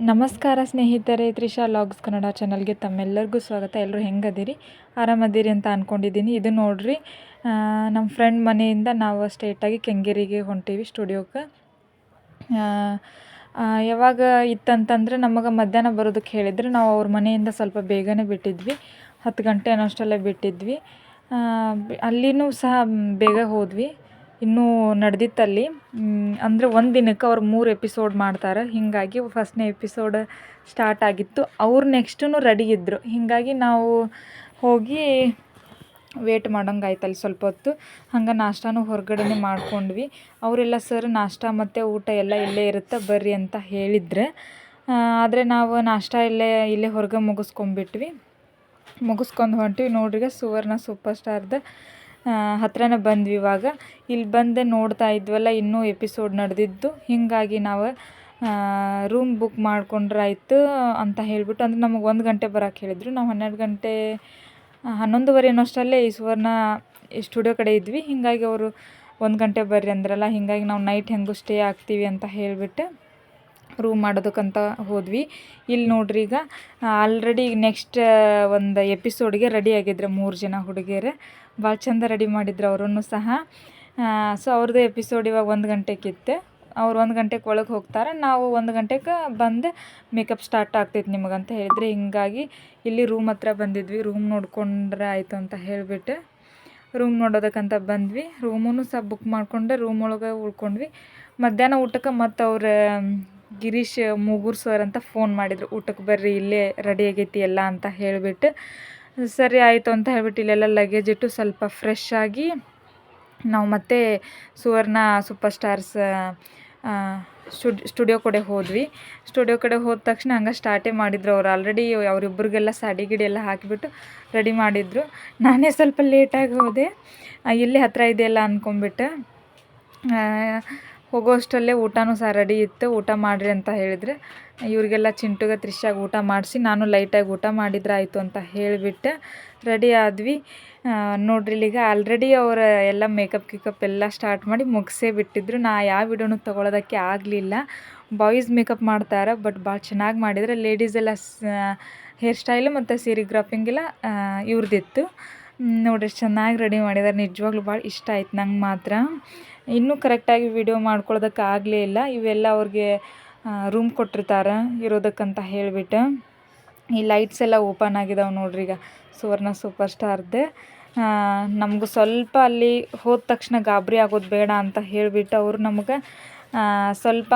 ನಮಸ್ಕಾರ ಸ್ನೇಹಿತರೆ, ತ್ರಿಷಾ ಲಾಗ್ಸ್ ಕನ್ನಡ ಚಾನಲ್ಗೆ ತಮ್ಮೆಲ್ಲರಿಗೂ ಸ್ವಾಗತ. ಎಲ್ಲರೂ ಹೆಂಗದಿರಿ? ಆರಾಮದಿರಿ ಅಂತ ಅಂದ್ಕೊಂಡಿದ್ದೀನಿ ಇದು ನೋಡಿರಿ ನಮ್ಮ ಫ್ರೆಂಡ್ ಮನೆಯಿಂದ ನಾವು ಸ್ಟ್ರೇಟಾಗಿ ಕೆಂಗೇರಿಗೆ ಹೊಂಟೀವಿ ಸ್ಟುಡಿಯೋಕ್ಕೆ. ಯಾವಾಗ ಇತ್ತಂತಂದರೆ ನಮಗೆ ಮಧ್ಯಾಹ್ನ ಬರೋದಕ್ಕೆ ಹೇಳಿದ್ರು. ನಾವು ಅವ್ರ ಮನೆಯಿಂದ ಸ್ವಲ್ಪ ಬೇಗನೆ ಬಿಟ್ಟಿದ್ವಿ. ಹತ್ತು ಗಂಟೆ ಅನ್ನೋಷ್ಟಲ್ಲೇ ಬಿಟ್ಟಿದ್ವಿ. ಅಲ್ಲಿನೂ ಸಹ ಬೇಗ ಹೋದ್ವಿ. ಇನ್ನೂ ನಡೆದಿತ್ತಲ್ಲಿ. ಅಂದರೆ ಒಂದು ದಿನಕ್ಕೆ ಅವ್ರು ಮೂರು ಎಪಿಸೋಡ್ ಮಾಡ್ತಾರೆ. ಹೀಗಾಗಿ ಫಸ್ಟ್ನೇ ಎಪಿಸೋಡ್ ಸ್ಟಾರ್ಟ್ ಆಗಿತ್ತು. ಅವ್ರು ನೆಕ್ಸ್ಟೂ ರೆಡಿ ಇದ್ದರು ಹೀಗಾಗಿ ನಾವು ಹೋಗಿ ವೇಟ್ ಮಾಡೋಂಗೆ ಅಲ್ಲಿ ಸ್ವಲ್ಪ ಹೊತ್ತು. ಹಂಗೆ ನಾಷ್ಟಾನು ಹೊರಗಡೆನೇ ಮಾಡ್ಕೊಂಡ್ವಿ. ಅವರೆಲ್ಲ, ಸರ್, ನಾಷ್ಟ ಮತ್ತು ಊಟ ಎಲ್ಲ ಇಲ್ಲೇ ಇರುತ್ತೆ? ಬರ್ರಿ ಅಂತ ಹೇಳಿದ್ರೆ. ಆದರೆ ನಾವು ನಾಷ್ಟ ಇಲ್ಲೇ ಇಲ್ಲೇ ಹೊರಗೆ ಮುಗಿಸ್ಕೊಂಬಿಟ್ವಿ ಮುಗಿಸ್ಕೊಂಡು ಹೊಂಟಿವಿ. ನೋಡ್ರಿಗೆ ಸುವರ್ಣ ಸೂಪರ್ ಸ್ಟಾರ್ದ ಹತ್ರನೇ ಬಂದ್ವಿ ಇವಾಗ. ಇಲ್ಲಿ ಬಂದು ನೋಡ್ತಾ ಇದ್ವಲ್ಲ, ಇನ್ನೂ ಎಪಿಸೋಡ್ ನಡೆದಿದ್ದು. ಹೀಗಾಗಿ ನಾವು ರೂಮ್ ಬುಕ್ ಮಾಡ್ಕೊಂಡ್ರೆ ಆಯಿತು ಅಂತ ಹೇಳಿಬಿಟ್ಟು, ಅಂದ್ರೆ ನಮಗೆ ಒಂದು ಗಂಟೆ ಬರೋಕೆ ಹೇಳಿದರು. ನಾವು ಹನ್ನೆರಡು ಗಂಟೆ ಹನ್ನೊಂದುವರೆ ಅನ್ನೋಷ್ಟರಲ್ಲೇ ಈ ಸುವರ್ಣ ಸ್ಟುಡಿಯೋ ಕಡೆ ಇದ್ವಿ. ಹೀಗಾಗಿ ಅವರು ಒಂದು ಗಂಟೆ ಬರ್ರಿ ಅಂದ್ರಲ್ಲ, ಹೀಗಾಗಿ ನಾವು ನೈಟ್ ಹೆಂಗೂ ಸ್ಟೇ ಆಗ್ತೀವಿ ಅಂತ ಹೇಳಿಬಿಟ್ಟು. ರೂಮ್ ಮಾಡೋದಕ್ಕಂತ ಹೋದ್ವಿ. ಇಲ್ಲಿ ನೋಡ್ರಿ ಈಗ ಆಲ್ರೆಡಿ ನೆಕ್ಸ್ಟ್ ಒಂದು ಎಪಿಸೋಡ್ಗೆ ರೆಡಿ ಆಗಿದ್ರು ಮೂರು ಜನ ಹುಡುಗಿಯರು. ಭಾಳ ಚಂದ ರೆಡಿ ಮಾಡಿದ್ರು ಅವರನ್ನು ಸಹ. ಸೊ ಅವ್ರದ್ದು ಎಪಿಸೋಡ್ ಇವಾಗ ಒಂದು ಗಂಟೆಗಿತ್ತು ಅವ್ರು ಒಂದು ಗಂಟೆಗೆ ಒಳಗೆ ಹೋಗ್ತಾರೆ. ನಾವು ಒಂದು ಗಂಟೆಗೆ ಬಂದು ಮೇಕಪ್ ಸ್ಟಾರ್ಟ್ ಆಗ್ತೈತೆ ನಿಮಗಂತ ಹೇಳಿದ್ರೆ. ಹಿಂಗಾಗಿ ಇಲ್ಲಿ ರೂಮ್ ಹತ್ರ ಬಂದಿದ್ವಿ. ರೂಮ್ ನೋಡ್ಕೊಂಡ್ರೆ ಆಯಿತು ಅಂತ ಹೇಳಿಬಿಟ್ಟು ರೂಮ್ ನೋಡೋದಕ್ಕಂತ ಬಂದ್ವಿ. ರೂಮೂ ಸಹ ಬುಕ್ ಮಾಡಿಕೊಂಡೆ. ರೂಮ್ ಒಳಗೆ ಉಳ್ಕೊಂಡ್ವಿ. ಮಧ್ಯಾಹ್ನ ಊಟಕ್ಕೆ ಮತ್ತು ಅವ್ರ ಗಿರೀಶ್ ಮುಗುರ್ ಸರ್ ಅಂತ ಫೋನ್ ಮಾಡಿದರು. ಊಟಕ್ಕೆ ಬರ್ರಿ, ಇಲ್ಲೇ ರೆಡಿ ಆಗೈತಿ ಎಲ್ಲ ಅಂತ ಹೇಳಿಬಿಟ್ಟು, ಸರಿ ಆಯಿತು ಅಂತ ಹೇಳ್ಬಿಟ್ಟು ಇಲ್ಲೆಲ್ಲ ಲಗೇಜ್ ಇಟ್ಟು ಸ್ವಲ್ಪ ಫ್ರೆಶ್ ಆಗಿ ನಾವು ಮತ್ತೆ Suvarna super stars stud studio ಕಡೆ ಹೋದ್ವಿ. ಸ್ಟುಡಿಯೋ ಕಡೆ ಹೋದ ತಕ್ಷಣ ಹಂಗೆ ಸ್ಟಾರ್ಟೇ ಮಾಡಿದ್ರು ಅವ್ರು ಆಲ್ರೆಡಿ ಅವರಿಬ್ಬರಿಗೆಲ್ಲ ಸಾಡಿ ಗಿಡಿ ಎಲ್ಲ ಹಾಕಿಬಿಟ್ಟು ರೆಡಿ ಮಾಡಿದ್ರು. ನಾನೇ ಸ್ವಲ್ಪ ಲೇಟಾಗಿ ಹೋದೆ. ಇಲ್ಲೇ ಹತ್ತಿರ ಇದೆಯಲ್ಲ ಅಂದ್ಕೊಂಬಿಟ್ಟು ಹೋಗೋ ಅಷ್ಟಲ್ಲೇ ಊಟನೂ ಸಹ ರೆಡಿ ಇತ್ತು. ಊಟ ಮಾಡಿರಿ ಅಂತ ಹೇಳಿದರೆ. ಇವ್ರಿಗೆಲ್ಲ ಚಿಂಟುಗೆ, ತ್ರಿಷಾಗಿ ಊಟ ಮಾಡಿಸಿ ನಾನು ಲೈಟಾಗಿ ಊಟ ಮಾಡಿದ್ರೆ ಆಯಿತು ಅಂತ ಹೇಳಿಬಿಟ್ಟು ರೆಡಿ ಆದ್ವಿ. ನೋಡ್ರಿ ಈಗ ಆಲ್ರೆಡಿ ಅವರ ಎಲ್ಲ ಮೇಕಪ್ ಕಿಕಪ್ ಎಲ್ಲ ಸ್ಟಾರ್ಟ್ ಮಾಡಿ ಮುಗಿಸೇ ಬಿಟ್ಟಿದ್ರು. ನಾ ಯಾವ ವಿಡಿಯೋನು ತೊಗೊಳೋದಕ್ಕೆ ಆಗಲಿಲ್ಲ. ಬಾಯ್ಸ್ ಮೇಕಪ್ ಮಾಡ್ತಾರೆ ಬಟ್ ಭಾಳ ಚೆನ್ನಾಗಿ ಮಾಡಿದರೆ. ಲೇಡೀಸ್ ಎಲ್ಲ ಹೇರ್ ಸ್ಟೈಲು ಮತ್ತು ಸೀರಿಗ್ರಾಫಿಂಗ್ ಎಲ್ಲ ಇವ್ರದ್ದಿತ್ತು ನೋಡ್ರಿ ಚೆನ್ನಾಗಿ ರೆಡಿ ಮಾಡಿದ್ದಾರೆ ನಿಜವಾಗ್ಲೂ ಭಾಳ ಇಷ್ಟ ಆಯ್ತು ನಂಗೆ ಮಾತ್ರ. ಇನ್ನೂ ಕರೆಕ್ಟಾಗಿ ವಿಡಿಯೋ ಮಾಡ್ಕೊಳ್ಳೋದಕ್ಕೆ ಆಗಲೇ ಇಲ್ಲ. ಇವೆಲ್ಲ ಅವ್ರಿಗೆ ರೂಮ್ ಕೊಟ್ಟಿರ್ತಾರೆ ಇರೋದಕ್ಕಂತ ಹೇಳಿಬಿಟ್ಟು. ಈ ಲೈಟ್ಸ್ ಎಲ್ಲ ಓಪನ್ ಆಗಿದಾವೆ ನೋಡ್ರಿ ಈಗ. ಸುವರ್ಣ ಸೂಪರ್ ಸ್ಟಾರ್ದು ನಮಗೂ ಸ್ವಲ್ಪ ಅಲ್ಲಿ ಹೋದ ತಕ್ಷಣ ಗಾಬರಿ ಆಗೋದು ಬೇಡ ಅಂತ ಹೇಳಿಬಿಟ್ಟು ಅವರು ನಮಗೆ ಸ್ವಲ್ಪ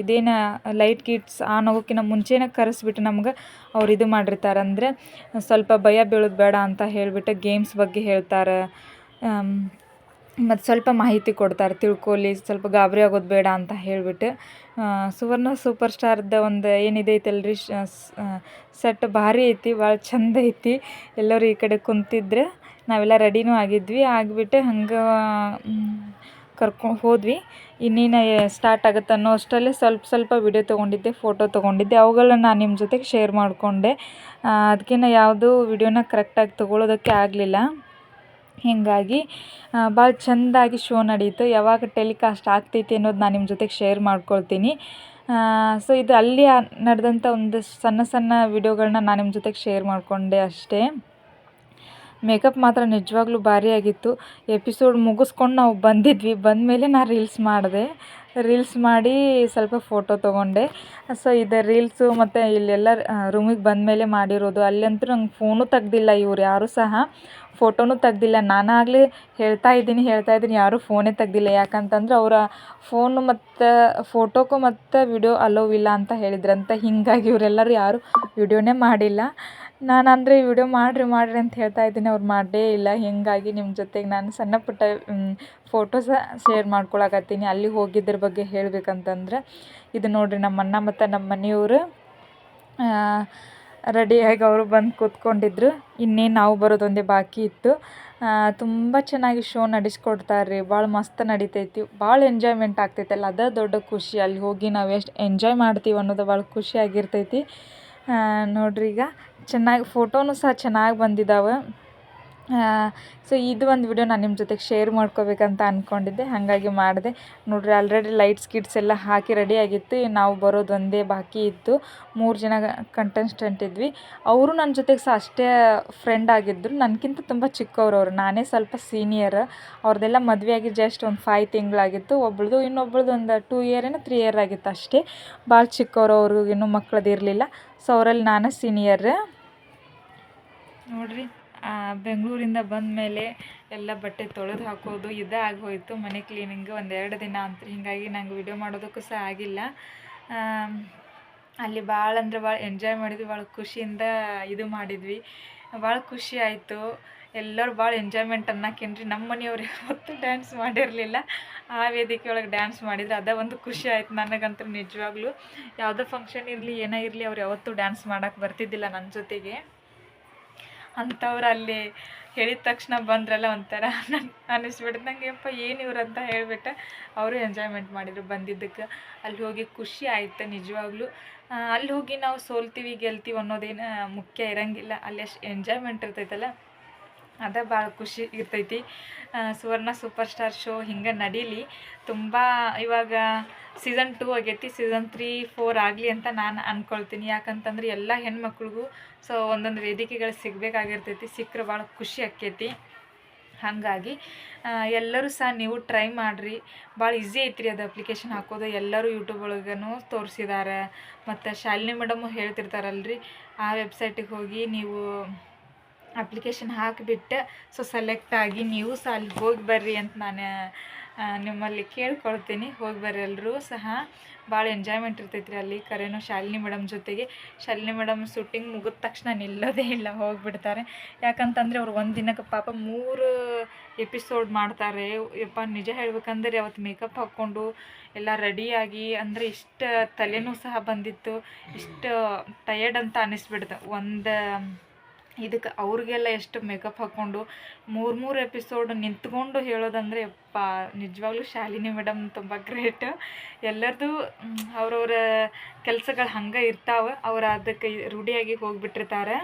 ಇದೇನು ಲೈಟ್ ಕಿಟ್ಸ್ ಆನ್ ಆಗೋಕ್ಕಿಂತ ಮುಂಚೆನೇ ಕರೆಸ್ಬಿಟ್ಟು ನಮ್ಗೆ ಅವ್ರು ಇದು ಮಾಡಿರ್ತಾರೆ. ಅಂದರೆ ಸ್ವಲ್ಪ ಭಯ ಬೀಳೋದು ಬೇಡ ಅಂತ ಹೇಳಿಬಿಟ್ಟು ಗೇಮ್ಸ್ ಬಗ್ಗೆ ಹೇಳ್ತಾರೆ. ಮತ್ತು ಸ್ವಲ್ಪ ಮಾಹಿತಿ ಕೊಡ್ತಾರೆ ತಿಳ್ಕೊಳ್ಳಿ ಸ್ವಲ್ಪ ಗಾಬರಿ ಆಗೋದು ಬೇಡ ಅಂತ ಹೇಳಿಬಿಟ್ಟು ಸುವರ್ಣ ಸೂಪರ್ ಸ್ಟಾರ್ದ ಒಂದು ಏನಿದೆ ಐತಲ್ರಿ ಸೆಟ್ ಭಾರಿ ಐತಿ, ಭಾಳ ಚಂದ ಐತಿ. ಎಲ್ಲರೂ ಈ ಕಡೆ ಕುಂತಿದ್ರೆ ನಾವೆಲ್ಲ ರೆಡಿನೂ ಆಗಿದ್ವಿ, ಆಗಿಬಿಟ್ಟು ಹಂಗೆ ಕರ್ಕೊ, ಹೋದ್ವಿ. ಇನ್ನೇನು ಸ್ಟಾರ್ಟ್ ಆಗುತ್ತೆ ಅನ್ನೋ ಅಷ್ಟರಲ್ಲೇ ಸ್ವಲ್ಪ ಸ್ವಲ್ಪ ವಿಡಿಯೋ ತೊಗೊಂಡಿದ್ದೆ ಫೋಟೋ ತೊಗೊಂಡಿದ್ದೆ. ಅವುಗಳನ್ನ ನಾನು ನಿಮ್ಮ ಜೊತೆಗೆ ಶೇರ್ ಮಾಡಿಕೊಂಡೆ. ಅದಕ್ಕಿಂತ ಯಾವುದೂ ವಿಡಿಯೋನ ಕರೆಕ್ಟಾಗಿ ತೊಗೊಳೋದಕ್ಕೆ ಆಗಲಿಲ್ಲ. ಹೀಗಾಗಿ ಭಾಳ ಚೆಂದಾಗಿ ಶೋ ನಡೀತು. ಯಾವಾಗ ಟೆಲಿಕಾಸ್ಟ್ ಆಗ್ತೈತಿ ಅನ್ನೋದು ನಾನು ನಿಮ್ಮ ಜೊತೆಗೆ ಶೇರ್ ಮಾಡ್ಕೊಳ್ತೀನಿ. ಸೊ ಇದು ಅಲ್ಲಿ ನಡೆದಂಥ ಒಂದು ಸಣ್ಣ ಸಣ್ಣ ವಿಡಿಯೋಗಳನ್ನ ನಾನು ನಿಮ್ಮ ಜೊತೆಗೆ ಶೇರ್ ಮಾಡಿಕೊಂಡೆ ಅಷ್ಟೇ. ಮೇಕಪ್ ಮಾತ್ರ ನಿಜವಾಗ್ಲೂ ಭಾರಿ ಆಗಿತ್ತು. ಎಪಿಸೋಡ್ ಮುಗಿಸ್ಕೊಂಡು ನಾವು ಬಂದಿದ್ವಿ. ಬಂದಮೇಲೆ ನಾನು ರೀಲ್ಸ್ ಮಾಡಿದೆ. ರೀಲ್ಸ್ ಮಾಡಿ ಸ್ವಲ್ಪ ಫೋಟೋ ತೊಗೊಂಡೆ. ಸೊ ಇದು ರೀಲ್ಸು ಮತ್ತು ಇಲ್ಲೆಲ್ಲ ರೂಮಿಗೆ ಬಂದ ಮೇಲೆ ಮಾಡಿರೋದು. ಅಲ್ಲಂತೂ ನಂಗೆ ಫೋನು ತೆಗ್ದಿಲ್ಲ ಇವ್ರು, ಯಾರೂ ಸಹ ಫೋಟೋನು ತೆಗ್ದಿಲ್ಲ. ನಾನಾಗಲೇ ಹೇಳ್ತಾ ಇದ್ದೀನಿ ಹೇಳ್ತಾ ಇದ್ದೀನಿ, ಯಾರೂ ಫೋನೇ ತೆಗ್ದಿಲ್ಲ. ಯಾಕಂತಂದ್ರೆ ಅವರ ಫೋನು ಮತ್ತು ಫೋಟೋಕ್ಕೂ ಮತ್ತು ವಿಡಿಯೋ ಅಲೋವ್ ಇಲ್ಲ ಅಂತ ಹೇಳಿದ್ರಂತ ಹೀಗಾಗಿ ಇವರೆಲ್ಲರೂ ಯಾರೂ ವಿಡಿಯೋನೇ ಮಾಡಿಲ್ಲ. ನಾನು ಅಂದರೆ ವಿಡಿಯೋ ಮಾಡಿರಿ ಮಾಡಿರಿ ಅಂತ ಹೇಳ್ತಾ ಇದ್ದೀನಿ. ಅವ್ರು ಮಾಡೇ ಇಲ್ಲ. ಹೀಗಾಗಿ ನಿಮ್ಮ ಜೊತೆಗೆ ನಾನು ಸಣ್ಣ ಪುಟ್ಟ ಫೋಟೋಸ ಶೇರ್ ಮಾಡ್ಕೊಳಕತ್ತೀನಿ. ಅಲ್ಲಿ ಹೋಗಿದ್ರ ಬಗ್ಗೆ ಹೇಳ್ಬೇಕಂತಂದ್ರೆ, ಇದು ನೋಡಿರಿ ನಮ್ಮ ಅಣ್ಣ ಮತ್ತು ನಮ್ಮ ಮನೆಯವರು ರೆಡಿಯಾಗಿ ಅವರು ಬಂದು ಕೂತ್ಕೊಂಡಿದ್ರು. ಇನ್ನೇನು ನಾವು ಬರೋದೊಂದೇ ಬಾಕಿ ಇತ್ತು. ತುಂಬ ಚೆನ್ನಾಗಿ ಶೋ ನಡೆಸ್ಕೊಡ್ತಾರೆ ರೀ ಭಾಳ ಮಸ್ತ್ ನಡಿತೈತಿ. ಭಾಳ ಎಂಜಾಯ್ಮೆಂಟ್ ಆಗ್ತೈತಲ್ಲ ಅದೇ ದೊಡ್ಡ ಖುಷಿ. ಅಲ್ಲಿ ಹೋಗಿ ನಾವು ಎಷ್ಟು ಎಂಜಾಯ್ ಮಾಡ್ತೀವಿ ಅನ್ನೋದು ಭಾಳ ಖುಷಿಯಾಗಿರ್ತೈತಿ ನೋಡ್ರಿ ಈಗ ಚೆನ್ನಾಗಿ ಫೋಟೋನು ಸಹ ಚೆನ್ನಾಗಿ ಬಂದಿದ್ದಾವೆ ಸೊ ಇದು ಒಂದು ವಿಡಿಯೋ ನಾನು ನಿಮ್ಮ ಜೊತೆಗೆ ಶೇರ್ ಮಾಡ್ಕೋಬೇಕಂತ ಅಂದ್ಕೊಂಡಿದ್ದೆ ಹಾಗಾಗಿ ಮಾಡಿದೆ. ನೋಡ್ರಿ ಆಲ್ರೆಡಿ ಲೈಟ್ಸ್ ಕಿಟ್ಸ್ ಎಲ್ಲ ಹಾಕಿ ರೆಡಿ ಆಗಿತ್ತು. ನಾವು ಬರೋದು ಒಂದೇ ಬಾಕಿ ಇತ್ತು. ಮೂರು ಜನ ಕಂಟೆಸ್ಟೆಂಟ್ ಇದ್ವಿ. ಅವರು ನನ್ನ ಜೊತೆಗೆ ಸಹ ಅಷ್ಟೇ ಫ್ರೆಂಡ್ ಆಗಿದ್ದರು ನನಗಿಂತ ತುಂಬ ಚಿಕ್ಕವ್ರು ಅವರು. ನಾನೇ ಸ್ವಲ್ಪ ಸೀನಿಯರ್ ಅವ್ರದ್ದೆಲ್ಲ ಮದುವೆ ಆಗಿ ಜಸ್ಟ್ ಒಂದು ಫೈವ್ ತಿಂಗಳಾಗಿತ್ತು. ಒಬ್ಳದು ಇನ್ನೊಬ್ಳದು ಒಂದು ಟೂ ಇಯರ್ ಏನೋ ತ್ರೀ ಇಯರ್ ಆಗಿತ್ತು ಅಷ್ಟೇ. ಭಾಳ ಚಿಕ್ಕವರು ಅವ್ರಿಗೆ ಇನ್ನೂ ಮಕ್ಳದ್ದು ಇರಲಿಲ್ಲ. ಸೊ ಅವರಲ್ಲಿ ನಾನೇ ಸೀನಿಯರ್ ನೋಡ್ರಿ. ಬೆಂಗಳೂರಿಂದ ಬಂದ ಮೇಲೆ ಎಲ್ಲ ಬಟ್ಟೆ ತೊಳೆದು ಹಾಕೋದು, ಇದೇ ಆಗೋಯ್ತು. ಮನೆ ಕ್ಲೀನಿಂಗ್ ಒಂದೆರಡು ದಿನ ಅಂತ. ಹೀಗಾಗಿ ನಂಗೆ ವಿಡಿಯೋ ಮಾಡೋದಕ್ಕೂ ಸಹ ಆಗಿಲ್ಲ. ಅಲ್ಲಿ ಭಾಳ ಅಂದ್ರೆ ಭಾಳ ಎಂಜಾಯ್ ಮಾಡಿದ್ವಿ, ಭಾಳ ಖುಷಿಯಿಂದ ಇದು ಮಾಡಿದ್ವಿ. ಭಾಳ ಖುಷಿ ಆಯಿತು. ಎಲ್ಲರೂ ಭಾಳ ಎಂಜಾಯ್ಮೆಂಟ್ ಅನ್ನಕ್ಕೇನ್ರಿ. ನಮ್ಮ ಮನೆಯವ್ರು ಯಾವತ್ತೂ ಡ್ಯಾನ್ಸ್ ಮಾಡಿರಲಿಲ್ಲ. ಆ ವೇದಿಕೆ ಒಳಗೆ ಡ್ಯಾನ್ಸ್ ಮಾಡಿದ್ರು ಅದೇ ಒಂದು ಖುಷಿ ಆಯ್ತು ನನಗಂತೂ ನಿಜವಾಗ್ಲೂ. ಯಾವುದೋ ಫಂಕ್ಷನ್ ಇರಲಿ, ಏನೇ ಇರಲಿ, ಅವ್ರು ಯಾವತ್ತೂ ಡ್ಯಾನ್ಸ್ ಮಾಡೋಕ್ಕೆ ಬರ್ತಿದ್ದಿಲ್ಲ ನನ್ನ ಜೊತೆಗೆ. ಅಂಥವ್ರು ಅಲ್ಲಿ ಹೇಳಿದ ತಕ್ಷಣ ಬಂದ್ರಲ್ಲ ಒಂಥರ ನನ್ನ ಅನ್ನಿಸ್ಬಿಡ್ತು ಏನು ಇವ್ರು ಅಂತ ಹೇಳಿಬಿಟ್ಟೆ ಅವರು ಎಂಜಾಯ್ಮೆಂಟ್ ಮಾಡಿದರು ಬಂದಿದ್ದಕ್ಕೆ. ಅಲ್ಲಿ ಹೋಗಿ ಖುಷಿ ಆಯಿತು ನಿಜವಾಗ್ಲೂ. ಅಲ್ಲಿ ಹೋಗಿ ನಾವು ಸೋಲ್ತೀವಿ ಗೆಲ್ತೀವಿ ಅನ್ನೋದೇನು ಮುಖ್ಯ ಇರಂಗಿಲ್ಲ. ಅಲ್ಲಿ ಅಷ್ಟು ಎಂಜಾಯ್ಮೆಂಟ್ ಇರ್ತೈತಲ್ಲ. ಅದೇ ಭಾಳ ಖುಷಿ ಇರ್ತೈತಿ. ಸುವರ್ಣ ಸೂಪರ್ ಸ್ಟಾರ್ ಶೋ ಹಿಂಗೆ ನಡೀಲಿ. ತುಂಬ ಇವಾಗ ಸೀಸನ್ ಟೂ ಆಗೈತಿ ಸೀಸನ್ ತ್ರೀ ಫೋರ್ ಆಗಲಿ ಅಂತ ನಾನು ಅಂದ್ಕೊಳ್ತೀನಿ ಯಾಕಂತಂದ್ರೆ ಎಲ್ಲ ಹೆಣ್ಮಕ್ಳಿಗೂ ಸೊ ಒಂದೊಂದು ವೇದಿಕೆಗಳು ಸಿಗಬೇಕಾಗಿರ್ತೈತಿ. ಸಿಕ್ಕರೆ ಭಾಳ ಖುಷಿ ಆಕ್ಕೈತಿ. ಹಾಗಾಗಿ ಎಲ್ಲರೂ ಸಹ ನೀವು ಟ್ರೈ ಮಾಡಿರಿ. ಭಾಳ ಈಸಿ ಐತ್ರಿ ಅದು ಅಪ್ಲಿಕೇಶನ್ ಹಾಕೋದು. ಎಲ್ಲರೂ ಯೂಟ್ಯೂಬ್ ಒಳಗೂ ತೋರಿಸಿದ್ದಾರೆ ಮತ್ತು ಶಾಲಿನಿ ಮೇಡಮು ಹೇಳ್ತಿರ್ತಾರಲ್ರಿ, ಆ ವೆಬ್ಸೈಟಿಗೆ ಹೋಗಿ ನೀವು ಅಪ್ಲಿಕೇಶನ್ ಹಾಕಿಬಿಟ್ಟು ಸೊ ಸೆಲೆಕ್ಟ್ ಆಗಿ ನೀವು ಸಹ ಅಲ್ಲಿ ಹೋಗಿ ಬರ್ರಿ ಅಂತ ನಾನು ನಿಮ್ಮಲ್ಲಿ ಕೇಳ್ಕೊಳ್ತೀನಿ. ಹೋಗಿ ಬರ್ರಿ ಎಲ್ಲರೂ ಸಹ. ಭಾಳ ಎಂಜಾಯ್ಮೆಂಟ್ ಇರ್ತೈತ್ರಿ ಅಲ್ಲಿ ಕರೆನೋ ಶಾಲಿನಿ ಮೇಡಮ್ ಜೊತೆಗೆ. ಶಾಲಿನಿ ಮೇಡಮ್ ಶೂಟಿಂಗ್ ಮುಗಿದ ತಕ್ಷಣ ನಿಲ್ಲೋದೇ ಇಲ್ಲ, ಹೋಗಿಬಿಡ್ತಾರೆ. ಯಾಕಂತಂದರೆ ಅವ್ರು ಒಂದು ದಿನಕ್ಕೆ ಪಾಪ ಮೂರು ಎಪಿಸೋಡ್ ಮಾಡ್ತಾರೆ. ಯಪ್ಪ, ನಿಜ ಹೇಳ್ಬೇಕಂದ್ರೆ ಅವತ್ತು ಮೇಕಪ್ ಹಾಕ್ಕೊಂಡು ಎಲ್ಲ ರೆಡಿಯಾಗಿ ಅಂದರೆ ಇಷ್ಟು ತಲೆನೂ ಸಹ ಬಂದಿತ್ತು. ಇಷ್ಟು ಟಯರ್ಡ್ ಅಂತ ಅನ್ನಿಸ್ಬಿಡ್ತು ಒಂದು ಇದಕ್ಕೆ ಅವ್ರಿಗೆಲ್ಲ ಎಷ್ಟು ಮೇಕಪ್ ಹಾಕ್ಕೊಂಡು ಮೂರು ಮೂರು ಎಪಿಸೋಡ್ ನಿಂತ್ಕೊಂಡು ಹೇಳೋದಂದರೆ ಯಪ್ಪ, ನಿಜವಾಗ್ಲೂ ಶಾಲಿನಿ ಮೇಡಮ್ ತುಂಬ ಗ್ರೇಟ್ ಎಲ್ಲರದು ಅವ್ರವ್ರ ಕೆಲಸಗಳು ಹಂಗೆ ಇರ್ತಾವೆ, ಅವ್ರು ಅದಕ್ಕೆ ರೂಢಿಯಾಗಿ ಹೋಗಿಬಿಟ್ಟಿರ್ತಾರೆ.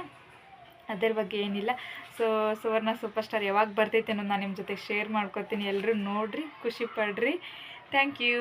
ಅದ್ರ ಬಗ್ಗೆ ಏನಿಲ್ಲ. ಸೊ ಸುವರ್ಣ ಸೂಪರ್ ಸ್ಟಾರ್ ಯಾವಾಗ ಬರ್ತೈತೆ ಅನ್ನೋದು ನಾನು ನಿಮ್ಮ ಜೊತೆ ಶೇರ್ ಮಾಡ್ಕೊತೀನಿ. ಎಲ್ಲರೂ ನೋಡಿರಿ, ಖುಷಿ ಪಡ್ರಿ. Thank you